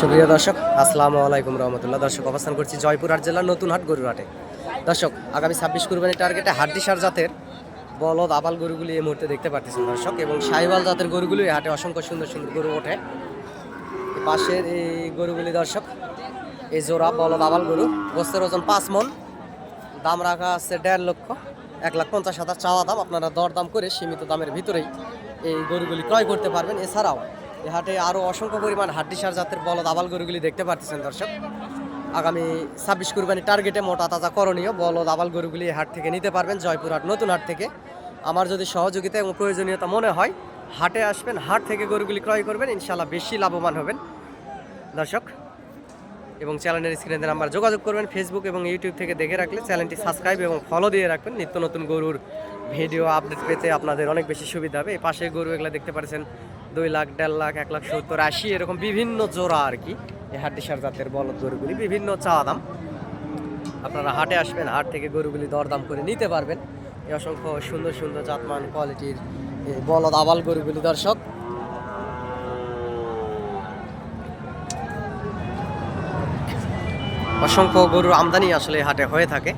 সুপ্রিয় দর্শক, আসসালামু আলাইকুম রহমতুল্লাহ। দর্শক, অবস্থান করছি জয়পুরহাট জেলার নতুন হাট গরুরহাটে। দর্শক, আগামী ছাব্বিশ কুরবানি টার্গেটে হাড্ডিসার জাতের বলদ আবাল গরুগুলি এই মুহূর্তে দেখতে পাচ্ছেন দর্শক এবং সাইবাল জাতের গরুগুলি এই হাটে অসংখ্য সুন্দর সুন্দর গরু ওঠে। পাশের এই গরুগুলি দর্শক, এই জোড়া বলদ আবাল গরু, গোস্তের ওজন পাঁচ মন, দাম রাখা আছে দেড় লক্ষ, এক লাখ পঞ্চাশ হাজার চাওয়া দাম। আপনারা দরদাম করে সীমিত দামের ভিতরেই এই গরুগুলি ক্রয় করতে পারবেন। এছাড়াও হাটে আরও অসংখ্য পরিমাণ হাড্ডিসার জাতের বলদ আবাল গরুগুলি দেখতে পাচ্ছেন দর্শক। আগামী ছাব্বিশ কুরবানি টার্গেটে মোটা তাজা করণীয় বলদ আবাল গরুগুলি হাট থেকে নিতে পারবেন জয়পুরহাট নতুন হাট থেকে। আমার যদি সহযোগিতা এবং প্রয়োজনীয়তা মনে হয়, হাটে আসবেন, হাট থেকে গরুগুলি ক্রয় করবেন ইনশাল্লাহ বেশি লাভবান হবেন। দর্শক এবং চ্যানেলের স্ক্রিনে নাম্বার যোগাযোগ করবেন। ফেসবুক এবং ইউটিউব থেকে দেখে রাখলে চ্যানেলটি সাবস্ক্রাইব এবং ফলো দিয়ে রাখবেন। নিত্য নতুন গরুর ভিডিও আপডেট পেতে আপনাদের অনেক বেশি সুবিধা হবে। এই পাশে গরু এগুলো দেখতে পাচ্ছেন, দুই লাখ, দেড় লাখ, এক লাখ সত্তর, আশি, এরকম বিভিন্ন জোড়া আর কি। এই হাড্ডিসার জাতের বলদ গরুগুলি, বিভিন্ন চাওয়া দাম। আপনারা হাটে আসবেন, হাট থেকে গরুগুলি দরদাম করে নিতে পারবেন। এই অসংখ্য সুন্দর সুন্দর জাতমান কোয়ালিটির বলদ, আবাল গরুগুলি দর্শক। অসংখ্য গরুর আমদানি আসলে হাটে হয়ে থাকে।